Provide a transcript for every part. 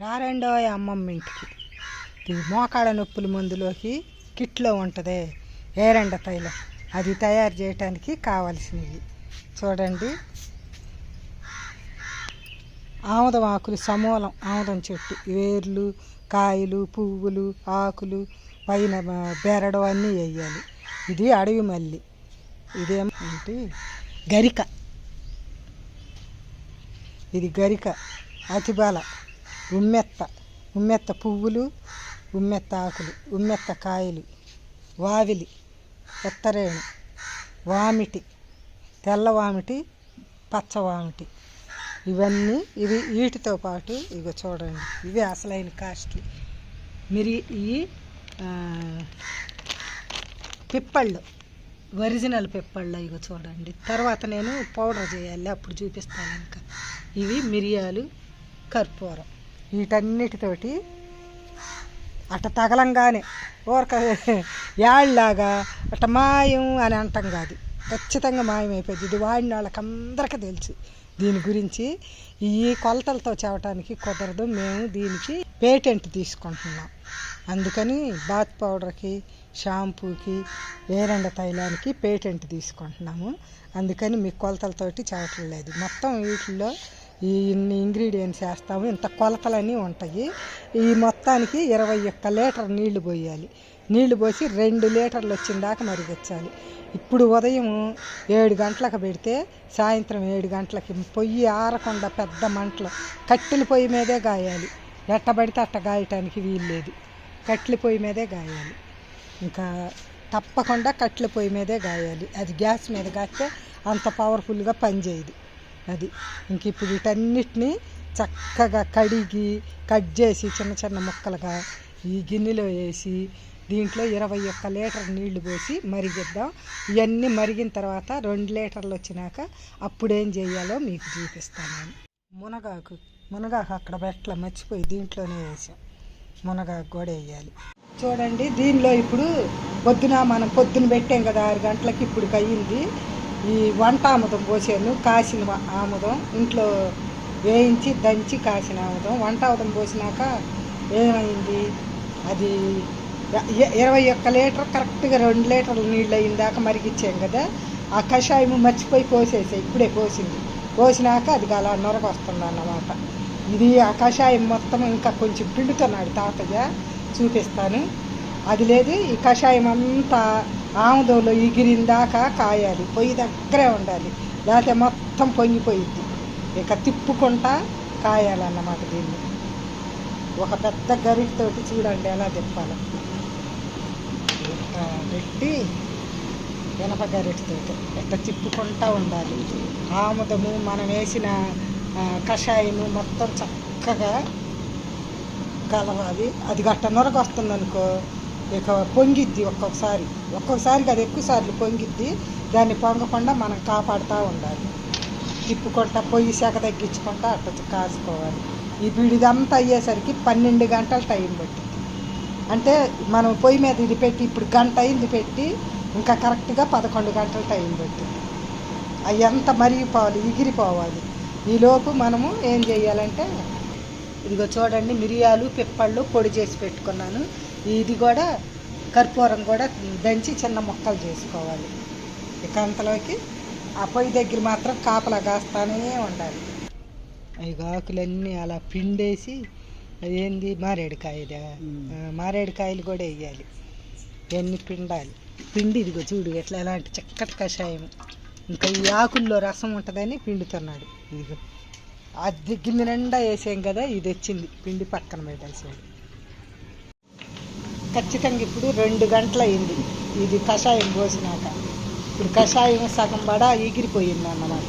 రారండో అమ్మమ్మ ఇంటికి. ఇది మోకాళ్ళ నొప్పుల మందులోకి కిట్లో ఉంటుంది. ఏరండ తైలం? అది తయారు చేయటానికి కావాల్సినవి. చూడండి. ఆముదం ఆకులు సమూలం. ఆముదం చెట్టు. వేర్లు కాయలు పువ్వులు ఆకులు పైన బెరడు అన్నీ వేయాలి. ఇది అడవి మల్లి. ఇదేం గరిక. ఇది గరిక. అతిబాల. ఉమ్మెత్త ఉమ్మెత్త పువ్వులు ఉమ్మెత్త ఆకులు ఉమ్మెత్త కాయలు వావిలి ఉత్తరేణి వామిటి తెల్ల వామిటి పచ్చ వామిటి. ఇవన్నీ ఇవి వీటితో పాటు ఇగో చూడండి. ఇవి అసలైన కాస్ట్. మిరి ఈ పిప్పళ్ళు ఒరిజినల్ పిప్పళ్ళు ఇగో చూడండి. తర్వాత నేను పౌడర్ చేయాలి అప్పుడు చూపిస్తాను ఇంకా. ఇవి మిరియాలు కర్పూరం. వీటన్నిటితోటి అట తగలంగానే ఊరక యాళ్ళలాగా అట మాయం అని అంటాం కాదు. ఖచ్చితంగా మాయమైపోయింది ఇది వాడిన వాళ్ళకందరికీ తెలుసు. దీని గురించి ఈ కొలతలతో చేవటానికి కుదరదు. మేము దీనికి పేటెంట్ తీసుకుంటున్నాం. అందుకని బాత్ పౌడర్కి షాంపూకి వేరెండ తైలానికి పేటెంట్ తీసుకుంటున్నాము. అందుకని మీ కొలతలతోటి చెప్పట్లేదు మొత్తం వీటిల్లో ఈ ఇన్ని ఇంగ్రీడియంట్స్ వేస్తాము. ఇంత కొలతలన్నీ ఉంటాయి. ఈ మొత్తానికి ఇరవై ఒక్క లీటర్ నీళ్ళు పోయాలి. నీళ్ళు పోసి రెండు లీటర్లు వచ్చిన దాకా మరిగించాలి ఇప్పుడు ఉదయం ఏడు గంటలకు పెడితే సాయంత్రం ఏడు గంటలకి పొయ్యి ఆరకుండా పెద్ద మంటలు. కట్టెల పొయ్యి మీదే గాయాలి. ఎట్టబడితే అట్ట గాయటానికి వీల్లేదు కట్టెల పొయ్యి మీదే గాయాలి. ఇంకా తప్పకుండా కట్టెల పొయ్యి మీదే గాయాలి. అది గ్యాస్ మీద కాస్తే అంత పవర్ఫుల్గా పనిచేయదు. అది. ఇంక ఇప్పుడు వీటన్నిటిని చక్కగా కడిగి కట్ చేసి చిన్న చిన్న ముక్కలుగా ఈ గిన్నెలో వేసి దీంట్లో ఇరవై ఒక్క లీటర్ నీళ్ళు పోసి మరిగిద్దాం. ఇవన్నీ మరిగిన తర్వాత రెండు లీటర్లు వచ్చినాక అప్పుడు ఏం చేయాలో మీకు చూపిస్తాను నేను. మునగాకు మునగాకు అక్కడ పెట్టల మర్చిపోయి దీంట్లోనే వేసాం. మునగాకు కూడా వేయాలి. చూడండి దీనిలో ఇప్పుడు పొద్దున మనం పొద్దున పెట్టాం కదా ఆరు గంటలకి ఇప్పుడు అయ్యింది ఈ వంట ఆముదం పోసాను కాసిన ఆముదం ఇంట్లో వేయించి దంచి కాసిన ఆముదం. వంట ఆముదం పోసినాక ఏమైంది? అది ఇరవై ఒక్క లీటర్ కరెక్ట్గా రెండు లీటర్లు నీళ్ళు అయిన మరిగిచ్చాం కదా. ఆ కషాయం మర్చిపోయి పోసేసాయి ఇప్పుడే పోసింది. పోసినాక అది అలా నొరకొస్తుంది అన్నమాట. ఇది ఆ కషాయం మొత్తం ఇంకా కొంచెం పిండుతున్నాడు తాతయ్య చూపిస్తాను. అది లేదు ఈ కషాయం అంతా ఆముదంలో ఎగిరిన దాకా కాయాలి. పొయ్యి దగ్గరే ఉండాలి. లేకపోతే మొత్తం పొంగిపోయిద్ది ఇక తిప్పుకుంటా కాయాలన్నమాట దీన్ని. ఒక పెద్ద గరిటతోటి చూడండి ఎలా తిప్పాలి. పెట్టి ఇనప గరిటతోటి ఇట్లా తిప్పుకుంటా ఉండాలి. ఆముదము మనం వేసిన కషాయము మొత్తం చక్కగా కలవాలి. అది గట్ట నొరగ వస్తుందనుకో అనుకో ఇక పొంగిద్ది ఒక్కొక్కసారి. ఒక్కొక్కసారి అది ఎక్కువ సార్లు పొంగిద్ది దాన్ని పొంగకుండా మనం కాపాడుతూ ఉండాలి. తిప్పుకుంటా పొయ్యి శాఖ తగ్గించుకుంటా అట్ట కాసుకోవాలి. ఈ బిడిదంతా అయ్యేసరికి పన్నెండు గంటల టైం పట్టింది అంటే మనం పొయ్యి మీద ఇది పెట్టి ఇప్పుడు గంట అయింది పెట్టి ఇంకా కరెక్ట్గా పదకొండు గంటల టైం పట్టింది అవి ఎంత మరిగిపోవాలి ఎగిరిపోవాలి. ఈలోపు మనము ఏం చేయాలంటే ఇదిగో చూడండి మిరియాలు పిప్పళ్ళు పొడి చేసి పెట్టుకున్నాను. ఇది కూడా కర్పూరం కూడా దంచి చిన్న ముక్కలు చేసుకోవాలి. ఇక అంతలోకి ఆ పొయ్యి దగ్గర మాత్రం కాపలా కాస్తానే ఉండాలి. అవి ఆకులన్నీ అలా పిండేసి అదేంది? మారేడుకాయదా మారేడుకాయలు కూడా వేయాలి. ఇవన్నీ పిండాలి. పిండి ఇదిగో చూడు ఎట్లా ఎలాంటి చక్కటి కషాయం. ఇంకా ఈ ఆకుల్లో రసం ఉంటుందని పిండుతున్నాడు. ఇదిగో. అది గిన్నె నిండా వేసాం కదా ఇది వచ్చింది. పిండి పక్కన పెట్టేసాడు ఖచ్చితంగా ఇప్పుడు రెండు గంటలు అయింది ఇది కషాయం పోసినాక ఇప్పుడు కషాయం సగం పడ ఎగిరిపోయింది అన్నమాట.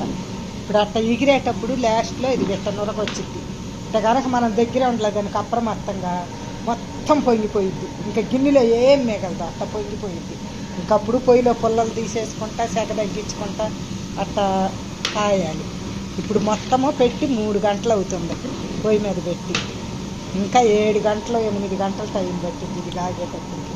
ఇప్పుడు అట్ట ఎగిరేటప్పుడు లాస్ట్లో ఇది బిట్ట నొరక వచ్చింది ఇట్ట కనుక మనం దగ్గర ఉండలేదు దానికి అప్రమత్తంగా మొత్తం పొంగిపోయిద్ది. ఇంకా గిన్నెలో ఏం మిగలదు. అట్ట పొంగిపోయిద్ది. ఇంకప్పుడు పొయ్యిలో పుల్లలు తీసేసుకుంటా సెక తగ్గించుకుంటా అట్ట కాయాలి. ఇప్పుడు మొత్తము పెట్టి మూడు గంటలు అవుతుంది పొయ్యి మీద పెట్టి. ఇంకా ఏడు గంటలు ఎనిమిది గంటలు టైం పట్టింది ఇది కాగేటప్పటికి.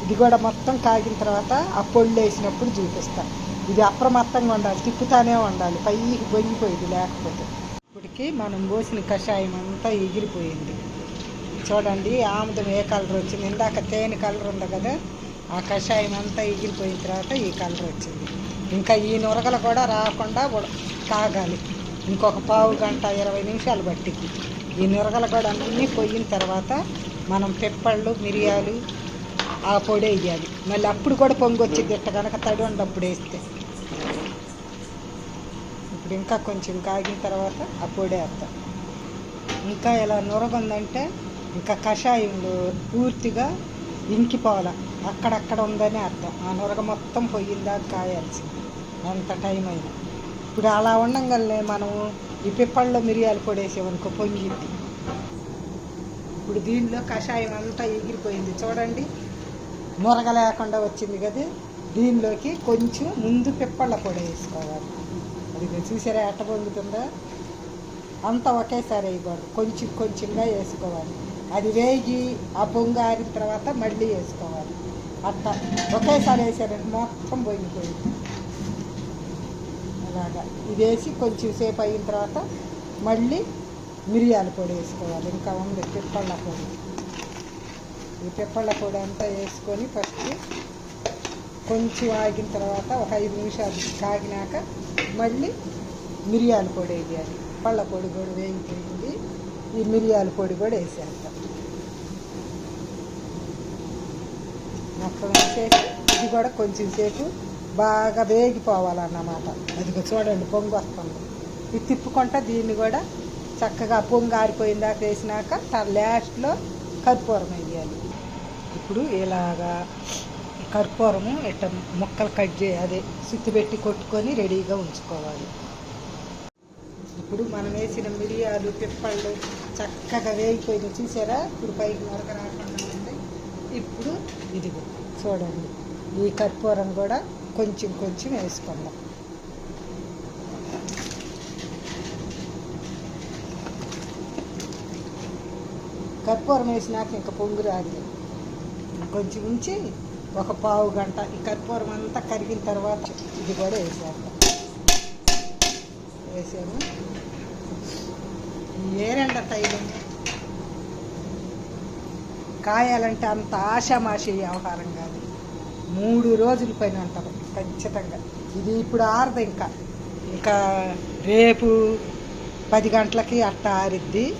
ఇది కూడా మొత్తం కాగిన తర్వాత ఆ పొళ్ళు వేసినప్పుడు చూపిస్తా. ఇది అప్రమత్తంగా ఉండాలి తిప్పుతానే ఉండాలి పైకి పొంగిపోయింది లేకపోతే. ఇప్పటికి మనం పోసిన కషాయం అంతా ఎగిరిపోయింది. చూడండి ఆముదం ఏ కలర్ వచ్చింది? ఇందాక తేనె కలర్ ఉంది కదా ఆ కషాయం అంతా ఎగిరిపోయిన తర్వాత ఈ కలర్ వచ్చింది. ఇంకా ఈ నురగలు కూడా రాకుండా కాగాలి. ఇంకొక పావు గంట ఇరవై నిమిషాలు పట్టింది. ఈ నురగలు కూడా అన్నీ పోయిన తర్వాత మనం పెప్పళ్ళు మిరియాలు ఆ పొడి వేయాలి. మళ్ళీ అప్పుడు కూడా పొంగి వచ్చింది. ఇట్ట కనుక తడి ఉండప్పుడు వేస్తే. ఇప్పుడు ఇంకా కొంచెం కాగిన తర్వాత ఆ పొడి వేస్తాం ఇంకా ఇలా నురగుందంటే ఇంకా కషాయంలో పూర్తిగా ఇంకిపోవాల. అక్కడక్కడ ఉందని అర్థం. ఆ నురగ మొత్తం పోయిందా కాయాల్సింది. ఎంత టైం అయినా. ఇప్పుడు అలా ఉండంగానే మనము ఈ పిప్పల్లో మిరియాలు పొడేసేవనుకో పొంగిద్ది. ఇప్పుడు దీనిలో కషాయం అంతా ఎగిరిపోయింది. చూడండి మురగ లేకుండా వచ్చింది కదా. దీనిలోకి కొంచెం ముందు పిప్పళ్ళ పొడి వేసుకోవాలి. అది చూసారా ఎట్ట పొంగుతుందా? అంతా ఒకేసారి వేయకూడదు. కొంచెం కొంచెంగా వేసుకోవాలి. అది వేగి ఆ పొంగు ఆరిన తర్వాత మళ్ళీ వేసుకోవాలి. అట్ట ఒకేసారి వేసారంటే మొత్తం పొంగిపోయింది. అలాగా ఇది వేసి కొంచెం సేపు అయిన తర్వాత మళ్ళీ మిరియాల పొడి వేసుకోవాలి. ఇంకా ఉంది పిప్పళ్ళ పొడి. ఈ పిప్పళ్ళ పొడి అంతా వేసుకొని ఫస్ట్ కొంచెం ఆగిన తర్వాత ఒక ఐదు నిమిషాలు కాగినాక మళ్ళీ మిరియాల పొడి వేయాలి. పళ్ళ పొడి కూడా వేగిపోయింది ఈ మిరియాల పొడి కూడా వేసేస్తాం మొత్తం వేసేసి ఇది కూడా కొంచెం సేపు బాగా వేగిపోవాలన్నమాట. అది చూడండి పొంగు వస్తుంది. ఇది తిప్పుకుంటా దీన్ని కూడా చక్కగా పొంగు ఆరిపోయిన దాకా వేసినాక లాస్ట్లో కర్పూరం వేయాలి. ఇప్పుడు ఇలాగా కర్పూరము ఇట్ట ముక్కలు కట్ చేయి అదే సుత్తి పెట్టి కొట్టుకొని రెడీగా ఉంచుకోవాలి. ఇప్పుడు మనం వేసిన మిరియాలు పిప్పళ్ళు చక్కగా వేగిపోయింది. చూసారా? ఇప్పుడు పైకి నరక రాకుండా ఉంది. ఇప్పుడు ఇదిగో చూడండి ఈ కర్పూరం కూడా కొంచెం కొంచెం వేసుకుందాం. కర్పూరం వేసినాక ఇంకా పొంగు రాదు కొంచెం ఉంచి ఒక పావు గంట ఈ కర్పూరం అంతా కరిగిన తర్వాత ఇది కూడా వేసాము. వేసాము ఏరెండ తైలం కాయాలంటే అంత ఆషామాషి వ్యవహారం కాదు. మూడు రోజుల పైన అంటారు. ఖచ్చితంగా. ఇది ఇప్పుడు ఆరదు ఇంకా. ఇంకా రేపు పది గంటలకి అట్ట ఆరిద్ది.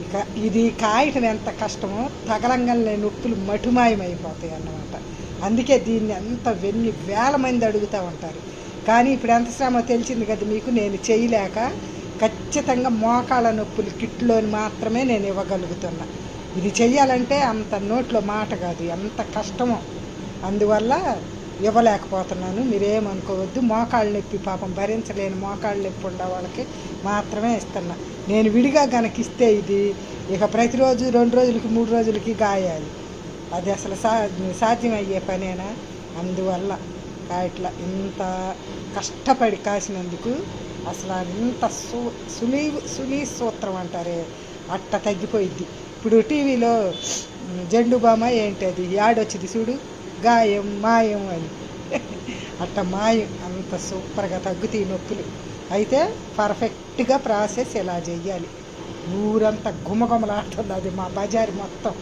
ఇక ఇది కాయటం ఎంత కష్టమో తగలంగానే నొప్పులు మటుమాయమైపోతాయి అన్నమాట. అందుకే దీన్ని ఎంత వెన్ని వేల మంది అడుగుతూ ఉంటారు. కానీ ఇప్పుడు ఎంత శ్రమ తెలిసింది కదా మీకు నేను చేయలేక ఖచ్చితంగా మోకాళ్ళ నొప్పులు కిట్లోని మాత్రమే నేను ఇవ్వగలుగుతున్నా. ఇది చెయ్యాలంటే అంత నోట్లో మాట కాదు ఎంత కష్టమో. అందువల్ల ఇవ్వలేకపోతున్నాను. మీరేమనుకోవద్దు. మోకాళ్ళ నొప్పి పాపం భరించలేని. మోకాళ్ళ నొప్పి ఉండే వాళ్ళకి మాత్రమే ఇస్తున్నా. నేను విడిగా గనకిస్తే ఇది ఇక ప్రతిరోజు రెండు రోజులకి మూడు రోజులకి గాయాలి. అది అసలు సా సాధ్యమయ్యే పనేనా? అందువల్ల ఇట్లా ఇంత కష్టపడి కాసినందుకు అసలు ఇంత సు సులీ సులీ సూత్రం అంటారే అట్ట తగ్గిపోయిద్ది. ఇప్పుడు టీవీలో జెండు బామ ఏంటి అది యాడొచ్చింది చూడు. గాయం మాయం అని. అట్ట మాయం అంత సూపర్గా తగ్గుతాయి నొప్పులు. అయితే పర్ఫెక్ట్గా ప్రాసెస్ ఇలా చేయాలి ఊరంతా గుమగుమలాడుతుంది అది మా బజారు మొత్తం.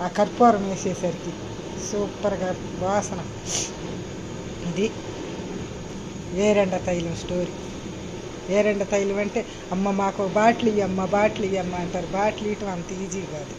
ఆ కర్పూరం వేసేసరికి సూపర్గా వాసన. ఇది ఏరెండ తైలం స్టోరీ. ఏరెండ తైలం అంటే అమ్మ మాకు బాటిల్ ఇవ్వమ్మ బాటిల్ ఇవ్వమ్మ అంటారు. బాటిల్ ఇవ్వటం అంత ఈజీ కాదు.